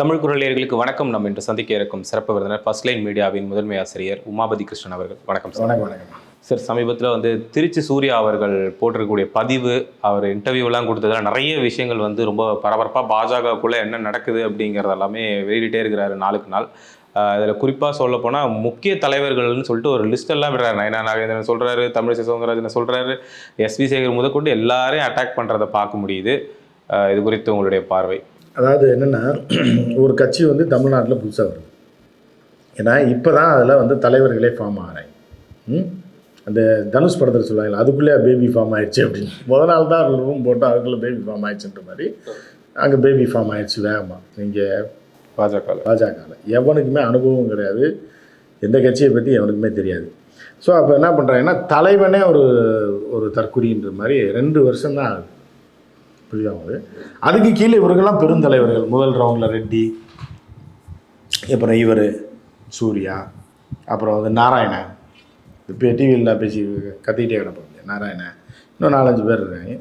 தமிழ் குரலியர்களுக்கு வணக்கம். நம்ம இன்று சந்திக்க இருக்கும் சிறப்பு விருந்தினர் ஃபர்ஸ்ட் லைன் மீடியாவின் முதன்மை ஆசிரியர் உமாபதி கிருஷ்ணன் அவர்கள். வணக்கம் சார். வணக்கம் வணக்கம். சார் சமீபத்தில் வந்து திருச்சி சூர்யா அவர்கள் போட்டிருக்கக்கூடிய பதிவு அவர் இன்டர்வியூலாம் கொடுத்ததுல நிறைய விஷயங்கள் வந்து ரொம்ப பரபரப்பாக பாஜகக்குள்ளே என்ன நடக்குது அப்படிங்கிறது எல்லாமே வெளியிட்டே இருக்கிறாரு நாளுக்கு நாள். இதில் குறிப்பாக சொல்ல போனால் முக்கிய தலைவர்கள்னு சொல்லிட்டு ஒரு லிஸ்ட் எல்லாம் விடுறாரு. நயனா நாகேந்திரன் சொல்கிறாரு தமிழிசை சவுந்தரராஜன் சொல்கிறாரு எஸ்வி சேகர் முதற்கொண்டு எல்லாரையும் அட்டாக் பண்ணுறதை பார்க்க முடியுது. இது குறித்து உங்களுடைய பார்வை. அதாவது என்னென்னா ஒரு கட்சி வந்து தமிழ்நாட்டில் புதுசாக வருது. ஏன்னா இப்போ தான் அதில் வந்து தலைவர்களே ஃபார்ம் ஆகிறாங்க? அந்த தனுஷ் படத்தில் சொல்லுவாங்க அதுக்குள்ளே பேபி ஃபார்ம் ஆயிடுச்சு அப்படின்னு. முத நாள் தான் ரூம் போட்டு அதுக்குள்ளே பேபி ஃபார்ம் ஆயிடுச்சுன்ற மாதிரி அங்கே பேபி ஃபார்ம் ஆயிடுச்சு வேகமாக நீங்கள் பாஜக பாஜகவில் எவனுக்குமே அனுபவம் கிடையாது. எந்த கட்சியை பற்றி எவனுக்குமே தெரியாது. ஸோ அப்போ என்ன பண்ணுறாங்கன்னா தலைவனே ஒரு ஒரு தற்குறின்ற மாதிரி ரெண்டு வருஷம் தான் ஆகுது. புரியுதா அதுக்கு கீழே இவர்கள்லாம் பெருந்தலைவர்கள். முதல் ரவுண்டில் ரெட்டி அப்புறம் இவர் சூர்யா அப்புறம் வந்து நாராயணன் இப்போ டிவியில் பேசி கத்திக்கிட்டே கிடப்பாங்க நாராயணன் இன்னும் நாலஞ்சு பேர் இருக்காங்க.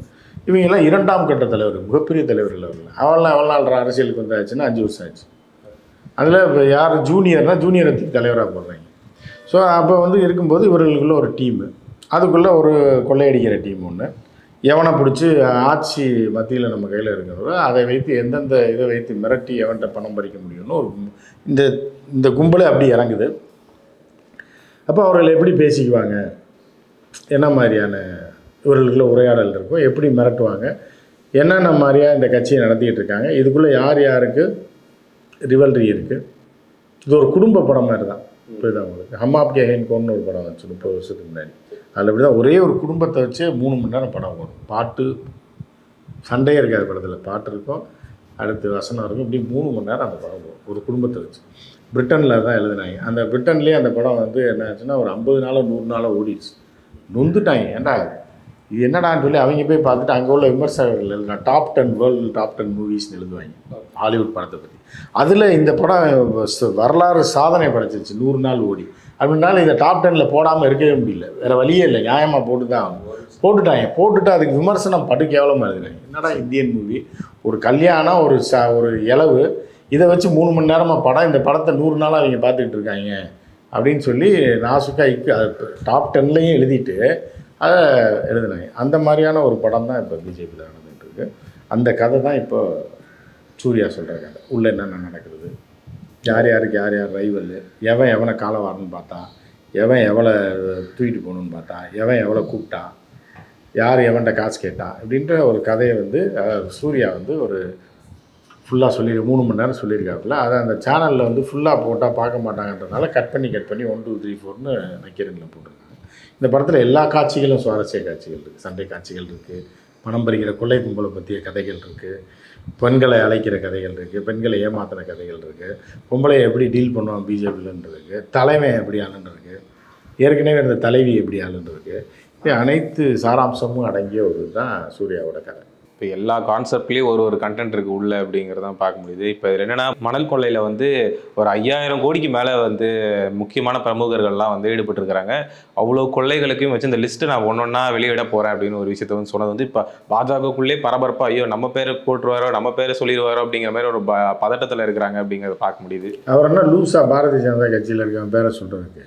இவங்கெல்லாம் இரண்டாம் கட்ட தலைவர் மிகப்பெரிய தலைவர்கள் அவர்கள். அவள்லாம் எவ்வளோ நாள் அரசியலுக்கு வந்தாச்சுன்னா அஞ்சு வருஷம் ஆச்சு. அதில் இப்போ யார் ஜூனியர்னால் ஜூனியரை தலைவராக போடுறாங்க. ஸோ அப்போ வந்து இருக்கும்போது இவர்களுக்குள்ள ஒரு டீமு அதுக்குள்ளே ஒரு கொள்ளையடிக்கிற டீம் ஒன்று எவனை பிடிச்சி ஆட்சி மத்தியில் நம்ம கையில் இருக்கிறதோ அதை வைத்து எந்தெந்த இதை வைத்து மிரட்டி எவன்கிட்ட பணம் பறிக்க முடியும்னு ஒரு இந்த இந்த கும்பலே அப்படி இறங்குது. அப்போ அவர்கள் எப்படி பேசிக்குவாங்க? என்ன மாதிரியான இவர்களுக்குள்ள உரையாடல் இருக்கும் எப்படி மிரட்டுவாங்க? என்னென்ன மாதிரியாக இந்த கட்சியை நடத்திக்கிட்டு இருக்காங்க? இதுக்குள்ளே யார் யாருக்கு ரிவல்ரி இருக்குது இது ஒரு குடும்ப படம் மாதிரி தான். புரியுதா உங்களுக்கு? ஹம் ஆப் கே ஹேன் கோன்னு ஒரு படம் வந்துச்சு முப்பது வருஷத்துக்கு முன்னாடி. அதில் இப்படி தான் ஒரே ஒரு குடும்பத்தை வச்சே மூணு மணி நேரம் படம் வரும் பாட்டு சண்டையே இருக்காது படத்தில். பாட்டு இருக்கும் அடுத்து வசனம் இருக்கும் இப்படி மூணு மணி நேரம் அந்த படம் வரும் ஒரு குடும்பத்தை வச்சு. பிரிட்டனில் தான் எழுதினாங்க. அந்த பிரிட்டன்லேயே அந்த படம் வந்து என்ன ஆச்சுன்னா ஒரு ஐம்பது நாளோ நூறு நாளோ ஓடிடுச்சு. நொந்துட்டாங்க. ஏன்டா இது? என்னடான்னு சொல்லி அவங்க போய் பார்த்துட்டு அங்கே உள்ள விமர்சகர்கள் எழுதினா top ten world top ten மூவிஸ்னு எழுதுவாங்க. ஹாலிவுட் படத்தை பற்றி அதில் இந்த படம் வரலாறு சாதனை படைச்சிருச்சு. நூறு நாள் ஓடி. அப்படின்னாலும் இந்த டாப் டெனில் போடாமல் இருக்கவே முடியல. வேறு வழியே இல்லை. நியாயமாக போட்டு தான் போட்டுட்டாங்க. போட்டுட்டு அதுக்கு விமர்சனம் படு கேவலமாக எழுதுனாங்க என்னடா இந்தியன் மூவி ஒரு கல்யாணம் ஒரு ச ஒரு இளவு இதை வச்சு மூணு மணி நேரமாக படம் இந்த படத்தை நூறு நாளாக அவங்க பார்த்துக்கிட்டு இருக்காங்க அப்படின்னு சொல்லி நாசுக்காய்க்கு அது டாப் டென்லையும் எழுதிட்டு அதை எழுதினாங்க. அந்த மாதிரியான ஒரு படம் தான் இப்போ பிஜேபியில் நடந்துகிட்டு இருக்கு. அந்த கதை தான் இப்போ சூர்யா சொல்கிற கதை. உள்ளே என்னென்ன நடக்கிறது யார் யாருக்கு யார் யார் ரைவல் எவன் எவனை காலை வாரன்னு பார்த்தா எவன் எவ்வளோ தூக்கிட்டு போகணுன்னு பார்த்தா எவன் எவ்வளோ கூப்பிட்டான் யார் எவன்கிட்ட காசு கேட்டான் அப்படின்ற ஒரு கதையை வந்து சூர்யா வந்து ஒரு ஃபுல்லாக சொல்லி மூணு மணி நேரம் சொல்லியிருக்காப்புல. அதை அந்த சேனலில் வந்து ஃபுல்லாக போட்டால் பார்க்க மாட்டாங்கன்றதுனால கட் பண்ணி கட் பண்ணி ஒன் டூ த்ரீ ஃபோர்னு நக்கீரனில் போட்டிருக்காங்க. இந்த படத்தில் எல்லா காட்சிகளும் சுவாரஸ்ய காட்சிகள் இருக்குது சண்டை காட்சிகள் இருக்குது பணம் பறிக்கிற கொள்ளை கும்பலை பற்றிய கதைகள் இருக்குது பெண்களை அழைக்கிற கதைகள் இருக்குது பெண்களை ஏமாத்துகிற கதைகள் இருக்குது பொம்பளை எப்படி டீல் பண்ணுவோம் பிஜேபியிலன்னு இருக்குது தலைமை எப்படி ஆளுன்னு இருக்குது ஏற்கனவே இருந்த தலைவி எப்படி ஆளுன்னு இருக்குது இது அனைத்து சாராம்சமும் அடங்கிய ஒரு தான் சூர்யாவோட கதை. இப்போ எல்லா கான்செப்ட்லேயும் ஒரு ஒரு கண்டென்ட் இருக்குது உள்ள அப்படிங்கிறதான் பார்க்க முடியுது. இப்போ இதில் என்னென்னா மணல் கொள்ளையில் வந்து ஒரு ஐயாயிரம் கோடிக்கு மேலே வந்து முக்கியமான பிரமுகர்கள்லாம் வந்து ஈடுபட்டிருக்கிறாங்க. அவ்வளோ கொள்ளைகளுக்கும் வச்சு இந்த லிஸ்ட்டு நான் ஒன்று ஒன்றா வெளியிட போகிறேன் அப்படின்னு ஒரு விஷயத்த வந்து சொன்னது வந்து இப்போ பாஜகக்குள்ளே பரபரப்பாக ஐயோ நம்ம பேரை போட்டுருவாரோ நம்ம பேரை சொல்லிடுவாரோ அப்படிங்கிற மாதிரி ஒரு ப பதட்டத்தில் இருக்கிறாங்க அப்படிங்கிறத பார்க்க முடியுது. அவர் என்ன லூஸாக பாரதிய ஜனதா கட்சியில் இருக்கவன் பேரை சொல்கிறதுக்கு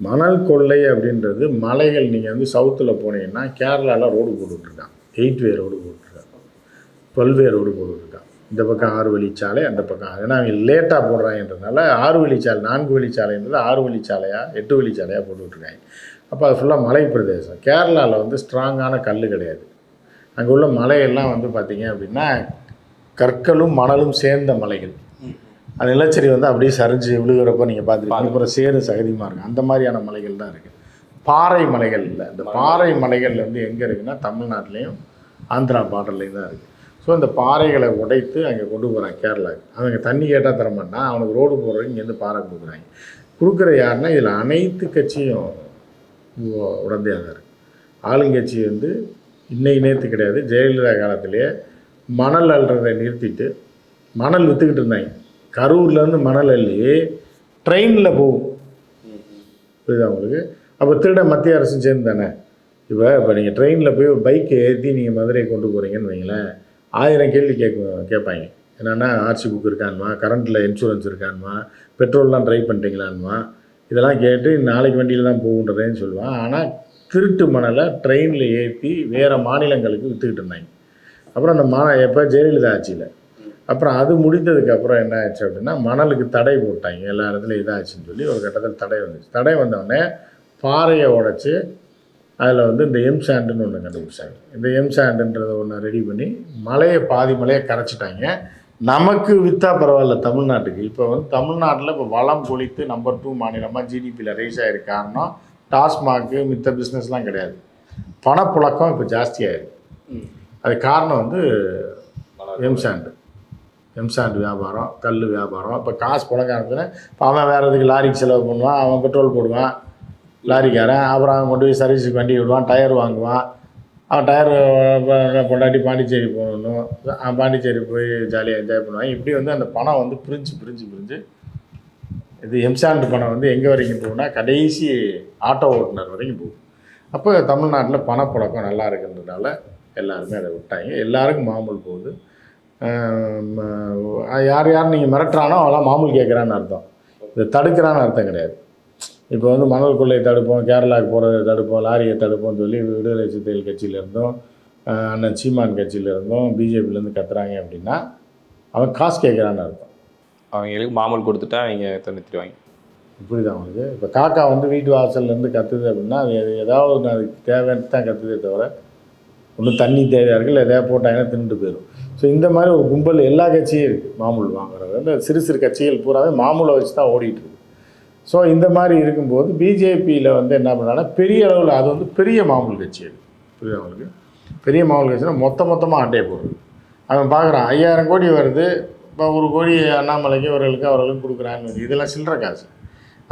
மணல் கொள்ளை அப்படின்றது மலைகள் நீங்கள் வந்து சவுத்தில் போனீங்கன்னா கேரளாவில் ரோடு போட்டுட்ருக்கான் எயிட் வே ரோடு போட்டு பல்வேறு வே ரோடு இந்த பக்கம் ஆறு வழிச்சாலை அந்த பக்கம் ஏன்னா அவங்க லேட்டாக போடுறாங்கன்றதுனால ஆறு வழிச்சாலை நான்கு வழிச்சாலைன்றது ஆறு வழிச்சாலையாக எட்டு வழிச்சாலையாக போட்டுட்ருக்காங்க. அப்போ அது ஃபுல்லாக மலை பிரதேசம். கேரளாவில் வந்து ஸ்ட்ராங்கான கல் கிடையாது. அங்கே உள்ள மலையெல்லாம் வந்து பார்த்திங்க அப்படின்னா கற்களும் மணலும் சேர்ந்த மலைகள். அந்த நிலச்சரி வந்து அப்படியே சரிஞ்சு விழுகிறப்ப நீங்கள் பார்த்துருக்கீங்க அப்புறம் சேரு சகதியமாக இருக்கும் அந்த மாதிரியான மலைகள் தான் இருக்குது பாறை மலைகள் இல்லை இந்த பாறை மலைகள் வந்து எங்கே இருக்குன்னா தமிழ்நாட்டிலையும் ஆந்திரா பார்டர்லேயும் தான் இருக்குது ஸோ இந்த பாறைகளை உடைத்து அங்கே கொண்டு போகிறாங்க கேரளாவுக்கு. அவங்க தண்ணி கேட்டால் தரமாட்டான் அவனுக்கு ரோடு போடுறவங்க இங்கேருந்து பாறை கொடுக்குறாங்க. கொடுக்குற யாருன்னா இதில் அனைத்து கட்சியும் உடந்தையாக தான் இருக்குது ஆளுங்கட்சி வந்து இன்னைக்கு நேற்று கிடையாது ஜெயலலிதா காலத்திலேயே மணல் அல்றதை நிறுத்திட்டு மணல் விற்றுக்கிட்டு இருந்தாங்க. கரூர்லேருந்து மணல் அள்ளி ட்ரெயினில் போகும். புரியுதா உங்களுக்கு? அப்போ திருட மத்திய அரசும் சேர்ந்து தானே? இப்போ இப்போ நீங்கள் ட்ரெயினில் போய் ஒரு பைக்கை ஏற்றி நீங்கள் மதுரை கொண்டு போகிறீங்கன்னு வைங்களேன். ஆயிரம் கேள்வி கேட்க கேட்பாங்க. என்னென்னா ஆர்சி புக் இருக்கான்மா கரண்ட்டில் இன்சூரன்ஸ் இருக்கான்மா பெட்ரோல்லாம் ட்ரை பண்ணுறீங்களான்மா இதெல்லாம் கேட்டு நாளைக்கு வண்டியில் தான் போகுன்றதேன்னு சொல்லுவான். ஆனால் திருட்டு மணலை ட்ரெயினில் ஏற்றி வேறு மாநிலங்களுக்கு விற்றுக்கிட்டு இருந்தாங்க. அப்புறம் அந்த மண எப்போ? ஜெயலலிதா ஆட்சியில். அப்புறம் அது முடிந்ததுக்கப்புறம் என்ன ஆச்சு அப்படின்னா மணலுக்கு தடை போட்டாங்க. எல்லா இடத்துலையும் இதாச்சுன்னு சொல்லி ஒரு கட்டத்தில் தடை வந்துச்சு. தடை வந்தோடனே பாறையை உடைச்சி அதில் வந்து இந்த எம் சாண்டுன்னு ஒன்று கண்டுபிடிச்சாங்க. இந்த எம் சாண்டுன்றதை ஒன்று ரெடி பண்ணி மலையை பாதி மலையை கரைச்சிட்டாங்க. நமக்கு விற்றா பரவாயில்ல தமிழ்நாட்டுக்கு. இப்போ வந்து தமிழ்நாட்டில் இப்போ வளம் பொழித்து நம்பர் டூ மாநிலமாக ஜிடிபியில் ரைஸ் ஆகிருக்கு காரணம் டாஸ்மாக்கு மித்த பிஸ்னஸ்லாம் கிடையாது. பணப்புழக்கம் இப்போ ஜாஸ்தியாகிருக்கு அது காரணம் வந்து எம்சாண்டு எம்சாண்டு வியாபாரம் கல் வியாபாரம். இப்போ காசு புழக்காரத்தில் இப்போ அவன் வேறு எதுக்கு லாரிக்கு செலவு பண்ணுவான் அவன் பெட்ரோல் போடுவான். லாரிக்காரன் அப்புறம் அவன் கொண்டு போய் சர்வீஸுக்கு வண்டி விடுவான் டயர் வாங்குவான். அவன் டயர் பொண்டாட்டி பாண்டிச்சேரி போகணும். பாண்டிச்சேரி போய் ஜாலியாக என்ஜாய் பண்ணுவான். இப்படி வந்து அந்த பணம் வந்து பிரிஞ்சு பிரிஞ்சு பிரிஞ்சு இது எம்சாண்ட் பணம் வந்து எங்கே வரைக்கும் போகும்னா கடைசி ஆட்டோ ஓட்டுநர் வரைக்கும் போகும். அப்போ தமிழ்நாட்டில் பணப்பழக்கம் நல்லா இருக்குன்றதுனால எல்லாருமே அதை விட்டாங்க. எல்லாருக்கும் மாமூல் போகுது. யார் யார் நீங்கள் மிரட்டுறானோ அவெல்லாம் மாமூல் கேட்குறான்னு அர்த்தம். இதை தடுக்கிறான்னு அர்த்தம் கிடையாது. இப்போ வந்து மணல் கொள்ளையை தடுப்போம் கேரளாவுக்கு போகிறத தடுப்போம் லாரியை தடுப்போம்னு சொல்லி விடுதலை சிறுத்தைகள் கட்சியிலேருந்தும் அண்ணன் சீமான் கட்சியிலேருந்தும் பிஜேபியிலேருந்து கத்துறாங்க அப்படின்னா அவன் காசு கேட்குறான்னு அர்த்தம். அவங்களுக்கு மாமூல் கொடுத்துட்டா அவங்க தனித்துருவாங்க புரியுதா அவனுக்கு இப்போ காக்கா வந்து வீட்டு வாசல்லேருந்து கத்துது அப்படின்னா அது ஏதாவது ஒன்று அதுக்கு தேவைன்னு தான் கத்துதே தவிர ஒன்றும் தண்ணி தேவையாக இருக்குது இல்லை எதாவது போட்டாங்கன்னா தின்னுட்டு போயிடும் ஸோ இந்த மாதிரி ஒரு கும்பல் எல்லா கட்சியும் இருக்குது மாமூல் வாங்குறது. இந்த சிறு சிறு கட்சிகள் பூராவே மாமூலை வச்சு தான் ஓடிட்டு இருக்கு. ஸோ இந்த மாதிரி இருக்கும்போது பிஜேபியில் வந்து என்ன பண்ணாங்கன்னா பெரிய அளவில் அது வந்து பெரிய மாமூல் கட்சி அது. புரியுது அவங்களுக்கு பெரிய மாமூல் கட்சினா மொத்த மொத்தமாக அட்டையை போடுறது. அவன் பார்க்குறான் ஐயாயிரம் கோடி வருது இப்போ ஒரு கோடி அண்ணாமலைக்கு அவர்களுக்கு அவர்களுக்கு கொடுக்குறான்னு இதெல்லாம் சில்லற காசு.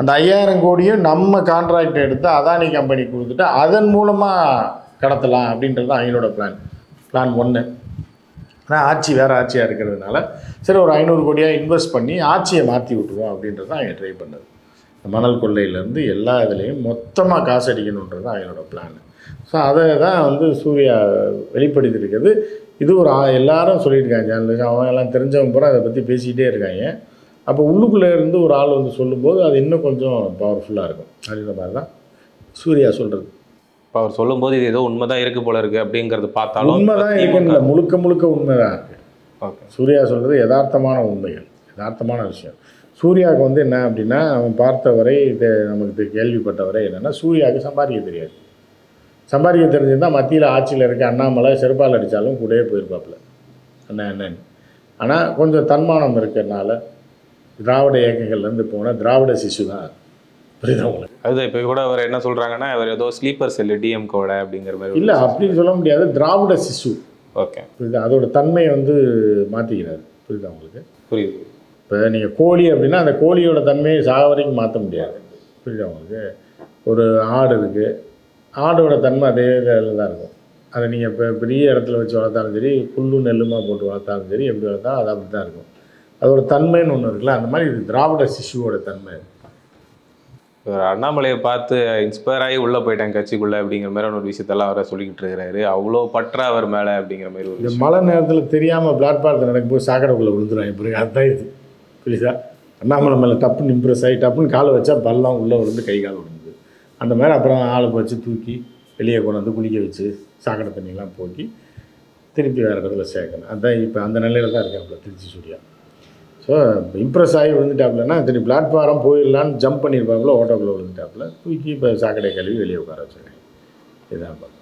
அந்த ஐயாயிரம் கோடியும் நம்ம கான்ட்ராக்ட் எடுத்து அதானி கம்பெனி கொடுத்துட்டு அதன் மூலமாக கடத்தலாம் அப்படின்றது தான் அவங்களோட பிளான் பிளான் ஒன்று ஆனால் ஆட்சி வேறு ஆட்சியாக இருக்கிறதுனால சரி ஒரு ஐநூறு கோடியாக இன்வெஸ்ட் பண்ணி ஆட்சியை மாற்றி விட்டுருவோம் அப்படின்றது தான் அவங்க ட்ரை பண்ணது. மணல் கொள்ளையிலேருந்து எல்லா இதுலேயும் மொத்தமாக காசு அடிக்கணுன்றது தான் அவங்களோட பிளான் ஸோ அதை தான் வந்து சூர்யா வெளிப்படுத்தியிருக்கிறது இது ஒரு எல்லாரும் சொல்லியிருக்காங்க சேனலுக்கு அவங்க எல்லாம் தெரிஞ்சவங்க பூரா அதை பற்றி பேசிக்கிட்டே இருக்காங்க. அப்போ உள்ளுக்குள்ளே இருந்து ஒரு ஆள் வந்து சொல்லும்போது அது இன்னும் கொஞ்சம் பவர்ஃபுல்லாக இருக்கும். அப்படின்ற மாதிரி தான் சூர்யா சொல்கிறது இப்போ அவர் சொல்லும்போது இது ஏதோ உண்மைதான் இருக்கு போல இருக்கு அப்படிங்கறது பார்த்தாலும் உண்மைதான் இருக்குன்னு முழுக்க முழுக்க உண்மைதான் இருக்கு. ஓகே. சூர்யா சொல்கிறது யதார்த்தமான உண்மைகள். யதார்த்தமான விஷயம். சூர்யாவுக்கு வந்து என்ன அப்படின்னா அவன் பார்த்தவரை இது நமக்கு கேள்விப்பட்டவரை என்னென்னா சூர்யாவுக்கு சம்பாதிக்க தெரியாது. சம்பாதிக்க தெரிஞ்சிருந்தால் மத்தியில் ஆட்சியில் இருக்க அண்ணாமலை செருப்பால் அடித்தாலும் கூடயே போயிருப்பாப்புல. அண்ணா என்னன்னு ஆனால் கொஞ்சம் தன்மானம் இருக்கிறனால திராவிட இயக்கங்கள்லேருந்து போன திராவிட சிசு தான். புரியுதா உங்களுக்கு? அதுதான் இப்போ கூட அவர் என்ன சொல்றாங்கன்னா அவர் ஏதோ ஸ்லீப்பர் செல் டிஎம்கோட அப்படிங்கிற மாதிரி இல்லை அப்படின்னு சொல்ல முடியாது. திராவிட சிசு. ஓகே. புரியுதா? அதோட தன்மையை வந்து மாற்றிக்கிறாரு புரியுதா உங்களுக்கு? புரியுது. இப்போ நீங்கள் கோழி அப்படின்னா அந்த கோழியோட தன்மையை சாக வரைக்கும் மாற்ற முடியாது. புரியுதா உங்களுக்கு? ஒரு ஆடு இருக்குது ஆடோட தன்மை அதே இதில் தான் இருக்கும். அதை நீங்கள் இப்போ பெரிய இடத்துல வச்சு வளர்த்தாலும் சரி புல்லு நெல்லுமா போட்டு வளர்த்தாலும் சரி எப்படி வளர்த்தாலும் அது அப்படி தான் இருக்கும். அதோட தன்மைன்னு ஒன்று இருக்குல்ல அந்த மாதிரி இது திராவிட சிசுவோட தன்மை. இவர் அண்ணாமலையை பார்த்து இன்ஸ்பயர் ஆகி உள்ள போயிட்டாங்க கட்சிக்குள்ள அப்படிங்கிற மாதிரி ஒரு விஷயத்தெல்லாம் அவரை சொல்லிக்கிட்டு இருக்கிறாரு. அவ்வளோ பற்றா அவர் மேல அப்படிங்கிற மாதிரி ஒரு மழை நேரத்தில் தெரியாமல் பிளாட்பாரத்தில் நடக்கும்போது சாக்கடைக்குள்ளே விழுந்துருவாங்க பிறகு அதுதான் இது. புரியுதா? அண்ணாமலை மேலே டப்புன்னு இம்ப்ரெஸ் ஆகி டப்புன்னு காலை வச்சா பல்லாம் உள்ளே விழுந்து கை கால் விழுந்து அந்த மாதிரி அப்புறம் ஆளை வச்சு தூக்கி வெளியே கொண்டு வந்து குளிக்க வச்சு சாக்கடை தண்ணியெல்லாம் போக்கி திருப்பி வேறு இடத்துல சேர்க்கணும். அதுதான் இப்போ அந்த நிலையில் தான் இருக்காப்புல திருச்சி சூர்யா. ஸோ இம்ப்ரெஸ் ஆகி விழுந்துட்டாப்புலன்னா திருப்பி பிளாட்ஃபாரம் போயிடலான்னு ஜம்ப் பண்ணியிருப்பாப்புல ஓட்டோக்குள்ளே விழுந்துட்டாப்புல தூக்கி இப்போ சாக்கடை கழுவி வெளியே உட்கார வச்சுருக்கேன் இதுதான் பார்க்க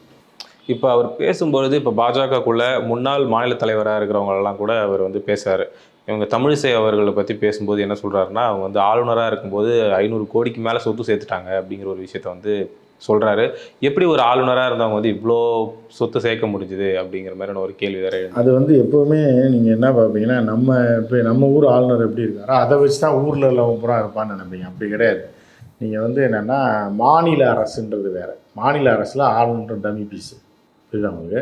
இப்போ அவர் பேசும்பொழுது இப்போ பாஜகக்குள்ளே முன்னாள் மாநில தலைவராக இருக்கிறவங்களெல்லாம் கூட அவர் வந்து பேசுகிறார் இவங்க தமிழிசை அவர்களை பற்றி பேசும்போது என்ன சொல்கிறாருன்னா அவங்க வந்து ஆளுநராக இருக்கும்போது ஐநூறு கோடிக்கு மேலே சொத்து சேர்த்துட்டாங்க அப்படிங்கிற ஒரு விஷயத்த வந்து சொல்கிறாரு எப்படி ஒரு ஆளுநராக இருந்தவங்க வந்து இவ்வளோ சொத்து சேர்க்க முடிஞ்சுது அப்படிங்கிற மாதிரியான ஒரு கேள்வி வேறு அது வந்து எப்போவுமே நீங்கள் என்ன பார்ப்பீங்கன்னா நம்ம இப்போ நம்ம ஊர் ஆளுநர் எப்படி இருக்காரோ அதை வச்சு தான் ஊரில் உள்ளவங்க பூரா இருப்பான்னு நினைப்பீங்க. அப்படி கிடையாது. நீங்கள் வந்து என்னென்னா மாநில அரசுன்றது வேறு. மாநில அரசில் ஆளுநர் டமி பீஸு இதுதான் உங்களுக்கு?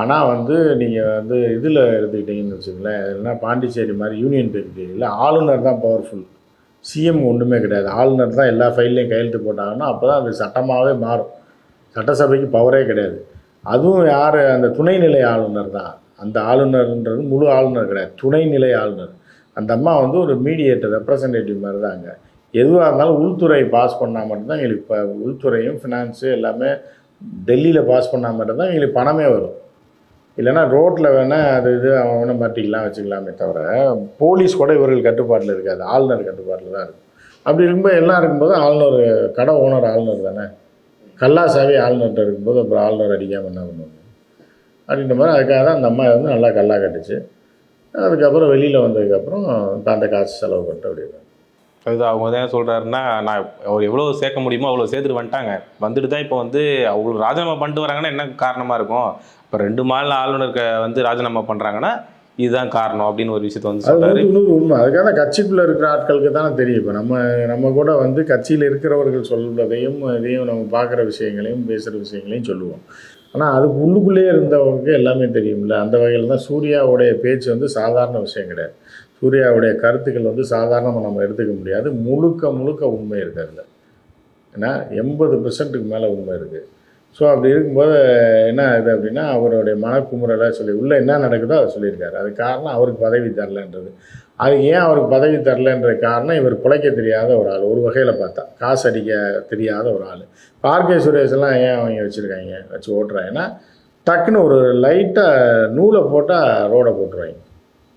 ஆனால் வந்து நீங்கள் வந்து இதில் எடுத்துக்கிட்டீங்கன்னு வச்சுக்கோங்களேன் இல்லைன்னா பாண்டிச்சேரி மாதிரி யூனியன் டெரிட்டரியில் ஆளுநர் தான் பவர்ஃபுல் சிஎம் ஒன்றுமே கிடையாது. ஆளுநர் தான் எல்லா ஃபைல்லையும் கையெழுத்து போட்டாங்கன்னா அப்போ தான் அது சட்டமாகவே மாறும். சட்டசபைக்கு பவரே கிடையாது. அதுவும் யார்? அந்த துணைநிலை ஆளுநர் தான். அந்த ஆளுநர்ன்றது முழு ஆளுநர் கிடையாது. துணைநிலை ஆளுநர். அந்த அம்மா வந்து ஒரு மீடியேட்டர் ரெப்ரசன்டேட்டிவ் மாதிரி தான் அங்கே. எதுவாக இருந்தாலும் உள்துறை பாஸ் பண்ணால் மட்டும்தான் எங்களுக்கு இப்போ உள்துறையும் ஃபினான்ஸு எல்லாமே டெல்லியில் பாஸ் பண்ணால் மட்டும்தான் எங்களுக்கு பணமே வரும். இல்லைன்னா ரோட்டில் வேணால் அது இது அவன் ஒன்றும் மாட்டிக்கலாம் வச்சுக்கலாமே தவிர போலீஸ் கூட இவர்கள் கட்டுப்பாட்டில் இருக்காது. ஆளுநர் கட்டுப்பாட்டில் தான் இருக்கும். அப்படி இருக்கும்போது எல்லாம் இருக்கும்போது ஆளுநர் கடை ஓனர் ஆளுநர் தானே? கல்லாசாவி ஆளுநர்கிட்ட இருக்கும்போது அப்புறம் ஆளுநர் அடிக்காமல் என்ன பண்ணுவாங்க? அப்படின்ற மாதிரி அதுக்காக தான் அந்த அம்மா வந்து நல்லா கல்லா கட்டுச்சு. அதுக்கப்புறம் வெளியில் வந்ததுக்கப்புறம் அந்த காசு செலவு பண்ணிட்டு அப்படி அது அவங்க வந்து என்ன சொல்கிறாருன்னா நான் அவர் எவ்வளோ சேர்க்க முடியுமோ அவ்வளோ சேர்த்துட்டு வந்துட்டாங்க. வந்துட்டு தான் இப்போ வந்து அவ்வளோ ராஜினாமா பண்ணிட்டு வராங்கன்னா என்ன காரணமாக இருக்கும்? இப்போ ரெண்டு மாநில ஆளுநருக்கு வந்து ராஜினாமா பண்ணுறாங்கன்னா இதுதான் காரணம் அப்படின்னு ஒரு விஷயத்த வந்து வந்து நூறு உண்மை. அதுக்காக கட்சிக்குள்ளே இருக்கிற ஆட்களுக்கு தானே தெரியும். இப்போ நம்ம நம்ம கூட வந்து கட்சியில் இருக்கிறவர்கள் சொல்வதையும் இதையும் நம்ம பார்க்குற விஷயங்களையும் பேசுகிற விஷயங்களையும் சொல்லுவோம். ஆனால் அதுக்கு உள்ளுக்குள்ளேயே இருந்தவங்களுக்கு எல்லாமே தெரியும்ல. அந்த வகையில் தான் சூர்யாவுடைய பேச்சு வந்து சாதாரண விஷயம் கிடையாது. சூர்யாவுடைய கருத்துக்கள் வந்து சாதாரணமாக நம்ம எடுத்துக்க முடியாது. முழுக்க முழுக்க உண்மை இருக்குது அதில். ஏன்னா எண்பது பெர்சன்ட்டுக்கு மேலே உண்மை இருக்குது ஸோ அப்படி இருக்கும்போது என்ன இது அப்படின்னா அவருடைய மனக்குமுறலை சொல்லி உள்ளே என்ன நடக்குதோ அதை சொல்லியிருக்காரு. அது காரணம் அவருக்கு பதவி தரலன்றது. அது ஏன் அவருக்கு பதவி தரலன்ற காரணம் இவர் பிழைக்க தெரியாத ஒரு ஆள். ஒரு வகையில் பார்த்தா காசு அடிக்க தெரியாத ஒரு ஆள். ஆர்கே சுரேஷ்லாம் ஏன் அவங்க வச்சுருக்காங்க வச்சு ஓட்டுறாங்கன்னா டக்குன்னு ஒரு லைட்டாக நூலை போட்டால் ரோடை போட்டுருவாங்க.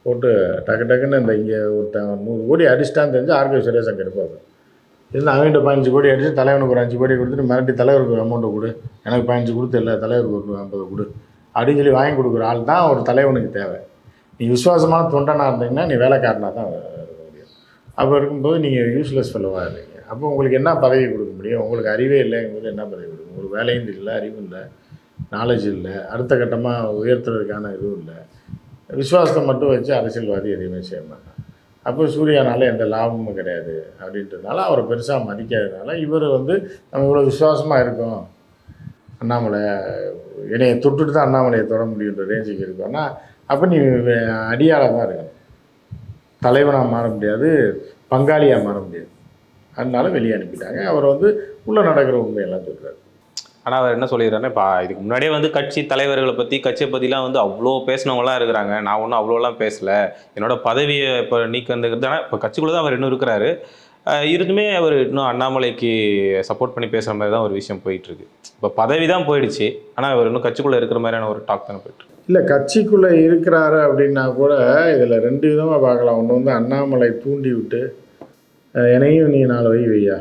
போட்டு டக்கு டக்குன்னு இந்த இங்கே ஒருத்தன் நூறு கோடி அடிச்சிட்டான்னு தெரிஞ்சு ஆர்கே சுரேஷ் அங்கே இருந்தால் அவன்கிட்ட பதினஞ்சு கோடி அடிச்சு தலைவனுக்கு ஒரு அஞ்சு கோடி கொடுத்துட்டு மிரட்டி தலைவருக்கு ஒரு அமௌண்ட்டை கொடு. எனக்கு பதினஞ்சு கொடுத்து இல்லை தலைவருக்கு ஒரு ஐம்பது கொடு. அப்படின்னு சொல்லி வாங்கி கொடுக்குற ஆள் தான் ஒரு தலைவனுக்கு தேவை. நீ விசுவாசமான தொண்டனாக இருந்தீங்கன்னா நீ வேலைக்காரனாக தான் இருக்க முடியும். அப்போ இருக்கும்போது நீங்கள் யூஸ்லெஸ் ஃபெல்லோவாக இருந்தீங்க. அப்போ உங்களுக்கு என்ன பதவி கொடுக்க முடியும்? உங்களுக்கு அறிவே இல்லைங்கும்போது என்ன பதவி கொடுக்கும் உங்களுக்கு வேலையும் இல்லை அறிவும் இல்லை நாலேஜ் இல்லை. அடுத்த கட்டமாக உயர்த்துறதுக்கான இதுவும் இல்லை. விசுவாசத்தை மட்டும் வச்சு அரசியல்வாதி எதுவுமே செய்ய மாட்டான். அப்போ சூர்யானால எந்த லாபமும் கிடையாது அப்படின்றதுனால அவரை பெருசாக மதிக்காததுனால இவர் வந்து நம்ம இவ்வளோ விசுவாசமாக இருக்கோம் அண்ணாமலை என்னையை தொட்டுட்டு தான் அண்ணாமலையை தொட முடியுன்ற ரேஞ்சுக்கு இருக்கோன்னா அப்போ நீ அடியாளாக தான் இருக்கணும் தலைவனாக மாற முடியாது பங்காளியாக மாற முடியாது. அதனால வெளியே அனுப்பிட்டாங்க. அவர் வந்து உள்ளே நடக்கிற உண்மையெல்லாம் சொல்கிறார் ஆனால் அவர் என்ன சொல்லிடுறாருன்னா இப்போ இதுக்கு முன்னாடியே வந்து கட்சி தலைவர்களை பற்றி கட்சியை பற்றிலாம் வந்து அவ்வளோ பேசினவங்களாம் இருக்கிறாங்க. நான் ஒன்றும் அவ்வளோலாம் பேசலை. என்னோட பதவியை இப்போ நீக்கிறது ஆனால் இப்போ கட்சிக்குள்ளே தான் அவர் இன்னும் இருக்கிறாரு. இருந்துமே அவர் இன்னும் அண்ணாமலைக்கு சப்போர்ட் பண்ணி பேசுகிற மாதிரி தான் ஒரு விஷயம் போயிட்டுருக்கு. இப்போ பதவி தான் போயிடுச்சு. ஆனால் அவர் இன்னும் கட்சிக்குள்ளே இருக்கிற மாதிரியான ஒரு டாக் தானே போயிட்டு இல்லை கட்சிக்குள்ளே இருக்கிறாரு அப்படின்னா கூட இதில் ரெண்டு விதமாக பார்க்கலாம். ஒன்று வந்து அண்ணாமலை தூண்டி விட்டு என்னையும் நீ நாலு வை வையா?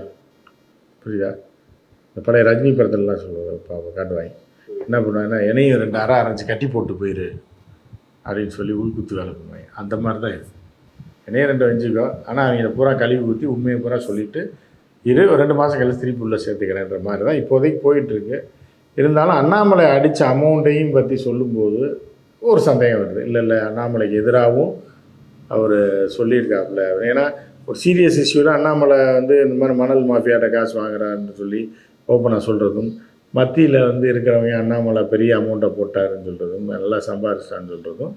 புரியா இந்த பழைய ரஜினி படத்துலலாம் சொல்லுவாங்க இப்போ காட்டுவாங்க என்ன பண்ணுவாங்கன்னா என்னையும் ரெண்டு அரை அரைஞ்சி கட்டி போட்டு போயிரு அப்படின்னு சொல்லி உள்குத்து வேலை பண்ணுவாங்க. அந்த மாதிரி தான் இருக்குது என்னையும் ரெண்டு வஞ்சிக்கோ ஆனால் அவங்கள பூரா கழுவி ஊற்றி உண்மையை பூரா சொல்லிவிட்டு இரு ஒரு ரெண்டு மாதம் கழிச்சு திருப்பி உள்ளே சேர்த்துக்கிறேன்ற மாதிரி தான் இப்போதைக்கு போயிட்டுருக்கு. இருந்தாலும் அண்ணாமலை அடித்த அமௌண்ட்டையும் பற்றி சொல்லும்போது ஒரு சந்தேகம் வருது. இல்லை இல்லை அண்ணாமலைக்கு எதிராகவும் அவர் சொல்லியிருக்காப்புல. ஏன்னா ஒரு சீரியஸ் இஷ்யூவில் அண்ணாமலை வந்து இந்த மாதிரி மணல் மாஃபியாட்ட காசு வாங்குறாருன்னு சொல்லி ஓப்பனாக சொல்கிறதும் மத்தியில் வந்து இருக்கிறவங்க அண்ணாமலை பெரிய அமௌண்ட்டை போட்டாருன்னு சொல்கிறதும் நல்லா சம்பாரிச்சிட்டான்னு சொல்கிறதும்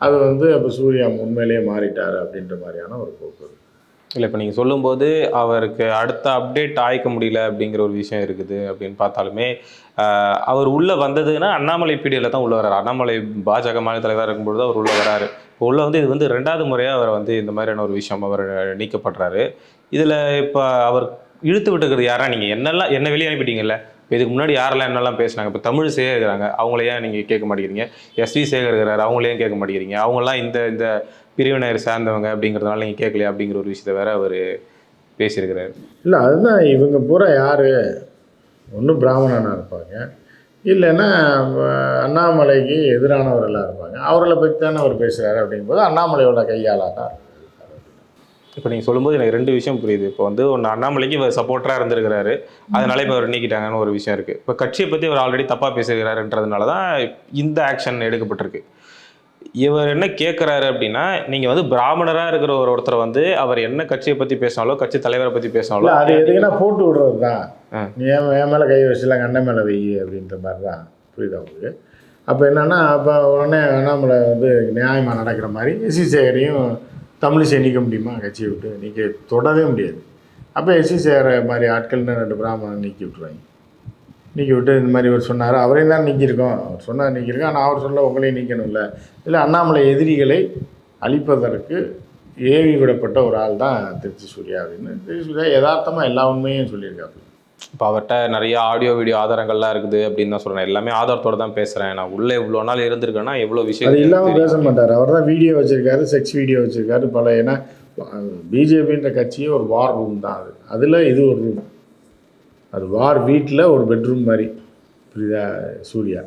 அது வந்து அப்போ சூர்யா உண்மையிலேயே மாறிட்டார் அப்படின்ற மாதிரியான ஒரு போக்கு. இல்லை இப்போ நீங்கள் சொல்லும்போது அவருக்கு அடுத்த அப்டேட் ஆயிக்க முடியல அப்படிங்கிற ஒரு விஷயம் இருக்குது அப்படின்னு பார்த்தாலுமே அவர் உள்ளே வந்ததுன்னா அண்ணாமலை பீடியில் தான் உள்ளே வராரு அண்ணாமலை பாஜக மாநில தலைவராக இருக்கும்பொழுது அவர் உள்ளே வராரு. இப்போ உள்ளே வந்து இது வந்து ரெண்டாவது முறையாக அவர் வந்து இந்த மாதிரியான ஒரு விஷயம் அவர் நீக்கப்படுறாரு. இதில் இப்போ அவர் இழுத்து விட்டுக்கிறது யாரா நீங்கள் என்னெல்லாம் என்ன வெளியே அனுப்பிட்டீங்கல்ல? இப்போ இதுக்கு முன்னாடி யாரெல்லாம் என்னெல்லாம் பேசுனாங்க? இப்போ தமிழ் சேகர் இருக்கிறாங்க அவங்கள ஏன் நீங்கள் கேட்க மாட்டேங்கிறீங்க? எஸ்வி சேகர் இருக்கிறாரு அவங்களையும் கேட்க மாட்டேங்கிறீங்க? அவங்களாம் இந்த இந்த பிரிவினர் சார்ந்தவங்க அப்படிங்கிறதுனால நீங்கள் கேட்கலையா அப்படிங்கிற ஒரு விஷயத்த வேற அவர் பேசியிருக்கிறாரு. இல்லை அதுதான் இவங்க பூரா யார்? ஒன்றும் பிராமணனாக இருப்பாங்க. இல்லைன்னா அண்ணாமலைக்கு எதிரானவர்களாக இருப்பாங்க. அவர்களை பற்றி தானே அவர் பேசுகிறாரு அப்படிங்கும்போது அண்ணாமலையோட கையாளாக தான் இப்போ நீங்கள் சொல்லும்போது எனக்கு ரெண்டு விஷயம் புரியுது. இப்போ வந்து ஒன்று அண்ணாமலைக்கு இவர் சப்போர்ட்டராக இருந்திருக்கிறாரு. அதனால இப்போ அவர் நீக்கிட்டாங்கன்னு ஒரு விஷயம் இருக்குது இப்போ கட்சியை பற்றி அவர் ஆல்ரெடி தப்பாக பேசுகிறாருன்றதுனால தான் இந்த ஆக்ஷன் எடுக்கப்பட்டிருக்கு. இவர் என்ன கேட்குறாரு அப்படின்னா நீங்கள் வந்து பிராமணராக இருக்கிற ஒரு ஒருத்தரை வந்து அவர் என்ன கட்சியை பற்றி பேசினாலோ கட்சி தலைவரை பற்றி பேசினாலோ அது எதுக்குன்னா போட்டு விடுறது தான். நீ என் என் மேலே கை வச்சுலாம் அண்ணன் மேலே வை அப்படின்ற மாதிரி தான் புரியுதா உங்களுக்கு? அப்போ என்னென்னா அப்போ உடனே அண்ணாமலை வந்து நியாயமாக நடக்கிற மாதிரி எஸ்சி சேகரையும் தமிழிசை நீக்க முடியுமா? கட்சியை விட்டு நீக்க தொடவே முடியாது. அப்போ எஸ்சி சேகர மாதிரி ஆட்கள்னு ரெண்டு பிராமணன் நீக்கி விட்ருவாங்க நீக்கி விட்டு இந்த மாதிரி இவர் சொன்னார். அவரையும் தான் நீக்கியிருக்கோம். அவர் சொன்னார் நீக்கியிருக்கோம். ஆனால் அவர் சொல்ல உங்களையும் நீக்கணும்ல. இல்லை அண்ணாமலை எதிரிகளை அழிப்பதற்கு ஏவி விடப்பட்ட ஒரு ஆள் தான் திருச்சி சூர்யா அப்படின்னு திருச்சி சூர்யா யதார்த்தமாக எல்லா உண்மையும் சொல்லியிருக்காரு இப்போ அவர்கிட்ட நிறைய ஆடியோ வீடியோ ஆதாரங்கள்லாம் இருக்குது அப்படின்னு தான் சொல்கிறேன் எல்லாமே ஆதாரத்தோட தான் பேசுகிறேன் நான் உள்ளே இவ்வளோ நாள் இருந்திருக்கேன்னா எவ்வளோ அது விஷயம் இல்லாமல் பேச மாட்டார் அவர் தான் வீடியோ வச்சுருக்காரு செக்ஸ் வீடியோ வச்சுருக்காரு பல ஏன்னா பிஜேபின்ற கட்சியே ஒரு வார் ரூம் தான் அது. அதில் இது ஒரு ரூம் அது வார் வீட்டில் ஒரு பெட்ரூம் மாதிரி. புரியுதா சூர்யா?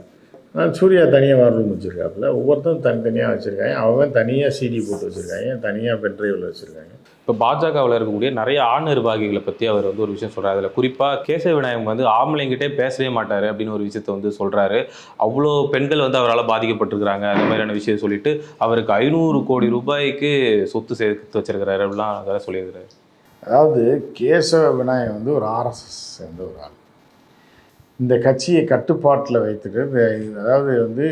சூர்யா தனியாக வார் ரூம் வச்சுருக்காப்புல. ஒவ்வொருத்தரும் தனித்தனியாக வச்சுருக்காங்க. அவன் தனியாக சிடி போட்டு வச்சுருக்காங்க. தனியாக பென்ட்ரைவில் வச்சுருக்காங்க. இப்போ பாஜகவில் இருக்கக்கூடிய நிறைய ஆண் நிர்வாகிகளை பற்றி அவர் வந்து ஒரு விஷயம் சொல்கிறார் அதில் குறிப்பாக கேசவ விநாயகம் வந்து ஆம்பளைங்கிட்டே பேசவே மாட்டார் அப்படின்னு ஒரு விஷயத்த வந்து சொல்கிறாரு அவ்வளோ பெண்கள் வந்து அவரால் பாதிக்கப்பட்டிருக்கிறாங்க. அந்த மாதிரியான விஷயம் சொல்லிட்டு அவருக்கு ஐநூறு கோடி ரூபாய்க்கு சொத்து சேர்த்து வச்சிருக்கிறாரு அப்படிலாம் அதெல்லாம் சொல்லியிருக்கிறாரு. அதாவது கேசவ விநாயகம் வந்து ஒரு ஆர்எஸ்எஸ் சேர்ந்த ஒரு ஆள். கட்சியை கட்டுப்பாட்டில் வைத்துட்டு இந்த- அதாவது வந்து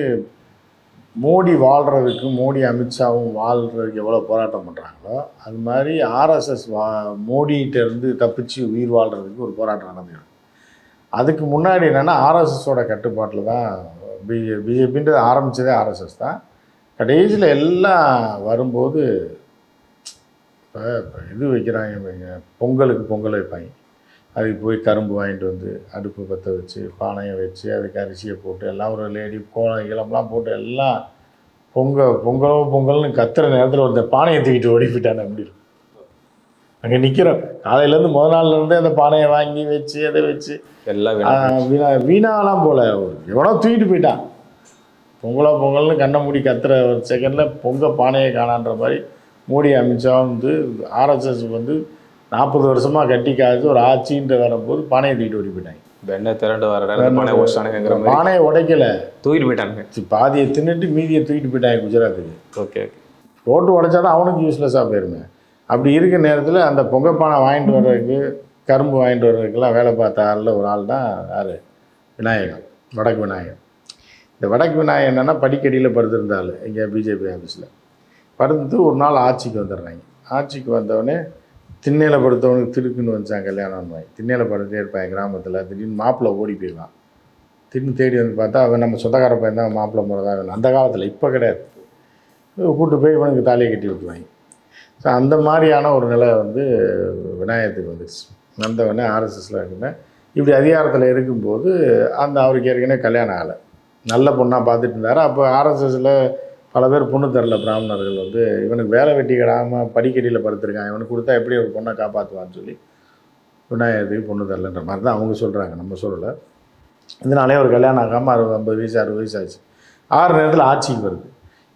மோடி வாழ்கிறதுக்கு மோடி அமித்ஷாவும் வாழ்கிறதுக்கு எவ்வளோ போராட்டம் பண்ணுறாங்களோ அது மாதிரி ஆர்எஸ்எஸ் வா மோடிகிட்டேருந்து தப்பிச்சு உயிர் வாழ்கிறதுக்கு ஒரு போராட்டம் நடந்துடும் அதுக்கு முன்னாடி என்னென்னா ஆர்எஸ்எஸோட கட்டுப்பாட்டில் தான் பிஜே பிஜேபின்றது ஆரம்பித்ததே ஆர்எஸ்எஸ் தான். கடைசியில் எல்லாம் வரும்போது இப்போ இப்போ இது வைக்கிறாங்க பொங்கலுக்கு பொங்கல் வைப்பாங்க. அதுக்கு போய் கரும்பு வாங்கிட்டு வந்து அடுப்பு பற்ற வச்சு பானையை வச்சு அதுக்கு அரிசியை போட்டு எல்லாம் ஒரு லேடி கோலம் இளம்லாம் போட்டு எல்லாம் பொங்க பொங்கலோ பொங்கல்னு கத்துற நேரத்தில் ஒருத்தன் பானையை தூக்கிட்டு ஓடி போயிட்டானே அப்படி அங்கே நிற்கிறோம் காலையிலேருந்து முத நாள்ல இருந்தே அந்த பானையை வாங்கி வச்சு அதை வச்சு. எல்லாம் வீணா வீணாலாம் போல எவனோ தூக்கிட்டு போயிட்டான். பொங்கலோ பொங்கல்னு கண்ணை மூடி கத்துற ஒரு செகண்டில் பொங்க பானையை காணான்ற மாதிரி மோடி அமித்ஷா வந்து ஆர்எஸ்எஸ் வந்து நாற்பது வருஷமாக கட்டி காய்ச்சி ஒரு ஆட்சின்ற வரும்போது பானையை தூக்கிட்டு ஓடி போயிட்டாங்க. வெண்ணெய் திரண்டு வர பானை ஓடிச்சானுங்கிற மாதிரி பானையை உடைக்கல. தூக்கிட்டு போயிட்டானுங்க. சி, பாதியை தின்னுட்டு மீதியை தூக்கிட்டு போயிட்டாங்க குஜராத்துக்கு. Okay okay. போட்டு உடைச்சாதான் அவனுக்கு யூஸ்லெஸ்ஸாக போயிருமே. அப்படி இருக்க நேரத்தில் அந்த பொங்க பானை வாங்கிட்டு வர்றதுக்கு கரும்பு வாங்கிட்டு வர்றதுக்கெல்லாம் வேலை பார்த்த ஆளில் ஒரு ஆள் தான் யார்? விநாயகன் வடக்கு விநாயகன். இந்த வடக்கு விநாயகன் என்னென்னா படிக்கடியில் படுத்திருந்த ஆள் இங்கே பிஜேபி ஆஃபீஸில் படுத்து ஒரு நாள் ஆட்சிக்கு வந்துடுறாங்க. ஆட்சிக்கு வந்தவொடனே திண்ணையில் படுத்தவனுக்கு திருக்குன்னு வச்சான் கல்யாணம் வாங்கி திண்ணையில் படுத்துட்டே இருப்பான் கிராமத்தில். திடீர்னு மாப்பிள்ளை ஓடி போயிடலாம் திடீர்னு தேடி வந்து பார்த்தா அவன் நம்ம சொந்தக்கார பையன் தான் மாப்பிள்ளை முறை தான் வேணும் அந்த காலத்தில் இப்போ கிடையாது. கூட்டு போய் இவனுக்கு தாலியை கட்டி விட்டுருவாங்க ஸோ அந்த மாதிரியான ஒரு நிலை வந்து விநாயகத்துக்கு வந்துடுச்சு வந்தவொடனே ஆர்எஸ்எஸில் இருக்குன்னு இப்படி அதிகாரத்தில் இருக்கும்போது அந்த அவருக்கு ஏற்கனவே கல்யாணம் ஆகலை. நல்ல பொண்ணாக பார்த்துட்டு இருந்தார். அப்போ ஆர்எஸ்எஸில் பல பேர் பொண்ணு தரல பிராமணர்கள் வந்து இவனுக்கு வேலை வெட்டி கிடாமல் படிக்கடியில் படுத்திருக்கான். இவனுக்கு கொடுத்தா எப்படி ஒரு பொண்ணை காப்பாற்றுவான்னு சொல்லி விநாயகத்துக்கு பொண்ணு தரலன்ற மாதிரி தான் அவங்க சொல்கிறாங்க நம்ம சொல்லலை. இதனாலே ஒரு கல்யாணம் ஆகாமல் அறுபது ஐம்பது வயசு அறுபது வயசு ஆச்சு. ஆறு நேரத்தில் ஆட்சிக்கு வருது.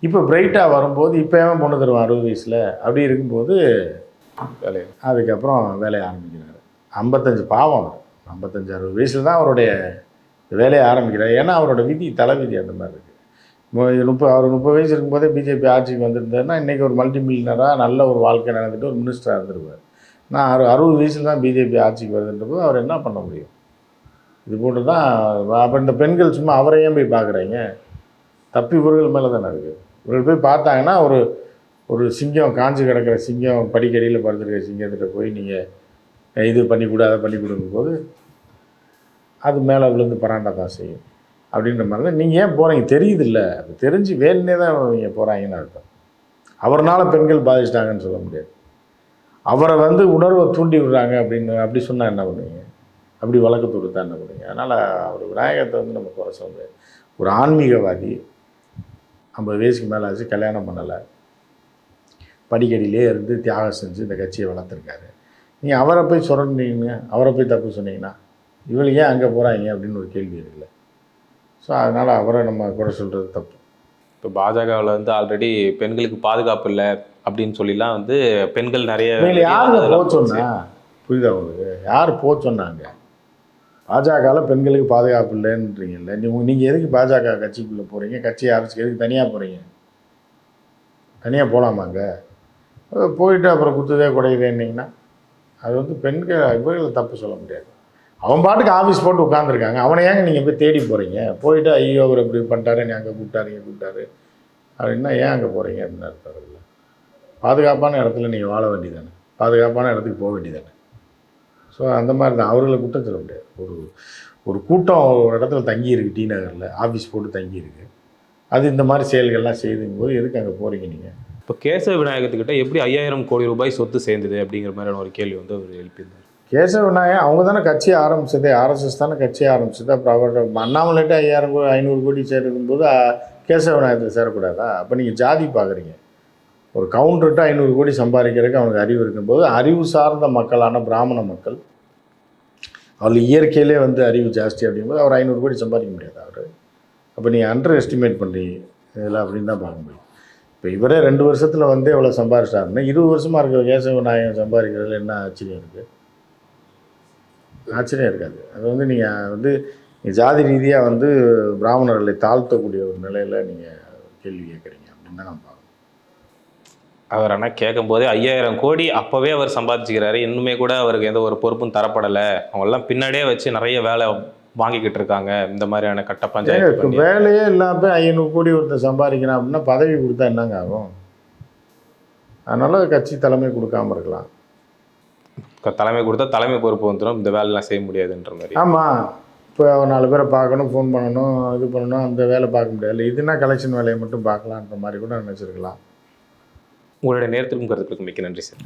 இப்போ பிரைட்டாக வரும்போது இப்போ ஏன் பொண்ணு தருவான் அறுபது வயசில்? அப்படி இருக்கும்போது வேலையை அதுக்கப்புறம் வேலையை ஆரம்பிக்கிறாரு. ஐம்பத்தஞ்சு பாவம் அவர். ஐம்பத்தஞ்சு அறுபது வயசில் தான் அவருடைய வேலையை ஆரம்பிக்கிறார். ஏன்னா அவரோட விதி தலைவிதி அந்த மாதிரி இருக்குது முப்பது அவர் முப்பது வயசு இருக்கும்போதே பிஜேபி ஆட்சிக்கு வந்திருந்தாருன்னா இன்றைக்கி ஒரு மல்டிமில்லினராக நல்ல ஒரு வாழ்க்கை நடந்துட்டு ஒரு மினிஸ்டராக இருந்திருப்பார். நான் அறு அறுபது வயசில் தான் பிஜேபி ஆட்சிக்கு வருதுன்ற போது அவர் என்ன பண்ண முடியும்? இது போட்டு தான் அப்போ இந்த பெண்கள் சும்மா அவரை ஏன் போய் பார்க்குறீங்க தப்பி இவர்கள் மேலே தானே இருக்குது இவர்கள் போய் பார்த்தாங்கன்னா ஒரு ஒரு சிங்கம் காஞ்சு கிடக்கிற சிங்கம் படிக்கடியில் படுத்துருக்க சிங்கத்திட்ட போய் நீங்கள் இது பண்ணி கொடு அதை பண்ணி கொடுக்கும்போது அது மேலே விழுந்து பராண்டா தான் செய்யும். அப்படின்ற மாதிரி தான். நீங்கள் ஏன் போகிறீங்க தெரியுது இல்லை அது தெரிஞ்சு வேணுனே தான் இவங்க போகிறாங்கன்னு அர்த்தம். அவர்னால் பெண்கள் பாதிச்சிட்டாங்கன்னு சொல்ல முடியாது. அவரை வந்து உணர்வை தூண்டி விடுறாங்க அப்படின்னு அப்படி சொன்னால் என்ன பண்ணுவீங்க? அப்படி வழக்கு தொடுத்தா என்ன பண்ணுவீங்க? அதனால் அவர் விநாயகத்தை வந்து நம்ம குறை சொல்ல முடியாது. ஒரு ஆன்மீகவாதி ஐம்பது வயசுக்கு மேலே ஆச்சு கல்யாணம் பண்ணலை. படிக்கடியிலே இருந்து தியாகம் செஞ்சு இந்த கட்சியை வளர்த்துருக்காரு. நீங்கள் அவரை போய் சுரண்டிங்க அவரை போய் தப்பு சொன்னீங்கன்னா இவளுக்கு ஏன் அங்கே போகிறாங்க அப்படின்னு ஒரு கேள்வி இருக்குல்ல ஸோ அதனால் அவரை நம்ம குறை சொல்கிறது தப்பு. இப்போ பாஜகவில் வந்து ஆல்ரெடி பெண்களுக்கு பாதுகாப்பு இல்லை அப்படின்னு சொல்லிலாம் வந்து பெண்கள் நிறைய யாருங்க போக சொன்னா? புரியுதா உங்களுக்கு? யார் போக சொன்னாங்க? பாஜகவில் பெண்களுக்கு பாதுகாப்பு இல்லைன்றீங்கல்ல. நீங்கள் நீங்கள் எதுக்கு பாஜக கட்சிக்குள்ளே போகிறீங்க கட்சி ஆஃபீஸ்க்கு எதுக்கு தனியாக போகிறீங்க தனியாக போகலாமாங்க போயிட்டு அப்புறம் குத்துதே குடையுதேன்னீங்கன்னா அது வந்து பெண்கள் இவர்களை தப்பு சொல்ல முடியாது. அவன் பாட்டுக்கு ஆஃபீஸ் போட்டு உட்காந்துருக்காங்க அவனை ஏங்க நீங்கள் போய் தேடி போகிறீங்க போயிட்டு ஐயோ அவர் இப்படி பண்ணிட்டாரு நீ அங்கே கூப்பிட்டாரு இங்கே கூப்பிட்டாரு. அப்படின்னா ஏன் அங்கே போகிறீங்க அப்படின்னு அர்த்தம் பாதுகாப்பான இடத்துல நீங்கள் வாழ வேண்டியதானே பாதுகாப்பான இடத்துக்கு போக வேண்டியதானே ஸோ அந்த மாதிரி தான். அவர்களை குற்றம் சொல்ல முடியாது. ஒரு ஒரு கூட்டம் ஒரு இடத்துல தங்கியிருக்கு டி நகரில். ஆஃபீஸ் போட்டு தங்கியிருக்கு அது இந்த மாதிரி செயல்கள்லாம் செய்துங்கும் போது எதுக்கு அங்கே போகிறீங்க நீங்கள் இப்போ கேசவ விநாயகத்துக்கிட்ட எப்படி ஐயாயிரம் கோடி ரூபாய் சொத்து சேர்ந்தது அப்படிங்கிற மாதிரியான ஒரு கேள்வி வந்து அவர் எழுப்பியிருந்தார். கேசவ விநாயகன் அவங்க தானே கட்சி ஆரம்பிச்சது ஆர்எஸ்எஸ் தானே கட்சி ஆரம்பிச்சது. அப்புறம் அவர் அண்ணாமலைட்டு ஐயாயிரம் கோடி ஐநூறு கோடி சேர்க்கும் போது கேசவ விநாயகத்தில் சேரக்கூடாதா? அப்போ நீங்கள் ஜாதி பார்க்குறீங்க ஒரு கவுண்டர்கிட்ட ஐநூறு கோடி சம்பாதிக்கிறதுக்கு அவனுக்கு அறிவு இருக்கும்போது அறிவு சார்ந்த மக்களான பிராமண மக்கள் அவர் இயற்கையிலே வந்து அறிவு ஜாஸ்தி அப்படிங்கும்போது அவர் ஐநூறு கோடி சம்பாதிக்க முடியாது அவர். அப்போ நீங்கள் அண்டர் எஸ்டிமேட் பண்ணுறீங்க இதில் அப்படின்னு தான் பார்க்க முடியும். இப்போ இவரே ரெண்டு வருஷத்தில் வந்து எவ்வளோ சம்பாதிச்சிட்டாருன்னா இருபது வருஷமாக இருக்கிற கேசவ நாயகம் சம்பாதிக்கிறதுல என்ன ஆச்சரியம் இருக்குது ஆச்சரியம் இருக்காது. அது வந்து நீங்கள் வந்து ஜாதி ரீதியாக வந்து பிராமணர்களை தாழ்த்தக்கூடிய ஒரு நிலையில் நீங்கள் கேள்வி கேட்குறீங்க. அப்படின்னு தான் நான் பார்க்கணும். அவர் ஆனால் கேட்கும்போதே ஐயாயிரம் கோடி அப்போவே அவர் சம்பாதிச்சுக்கிறாரு. இன்னுமே கூட அவருக்கு எந்த ஒரு பொறுப்பும் தரப்படலை. அவங்கெல்லாம் பின்னாடியே வச்சு நிறைய வேலை வாங்கிக்கிட்டு இருக்காங்க. இந்த மாதிரியான கட்ட பஞ்சாயத்து. வேலையே இல்லாமல் ஐநூறு கோடி ஒருத்தர் சம்பாதிக்கிறான் அப்படின்னா பதவி கொடுத்தா என்னங்க ஆகும்? அதனால் கட்சி தலைமை கொடுக்காம இருக்கலாம். தலைமை கொடுத்தா தலைமை பொறுப்பு வந்துடும் இந்த வேலைலாம் செய்ய முடியாதுன்ற மாதிரி. ஆமாம் இப்போ நாலு பேரை பார்க்கணும் ஃபோன் பண்ணணும் இது பண்ணணும் அந்த வேலை பார்க்க முடியாது. இதுனா கலெக்ஷன் வேலையை மட்டும் பார்க்கலான்ற மாதிரி கூட நினச்சிருக்கலாம். உங்களுடைய நேரத்திற்கும் கருத்துக்களுக்கு மிக்க நன்றி சார்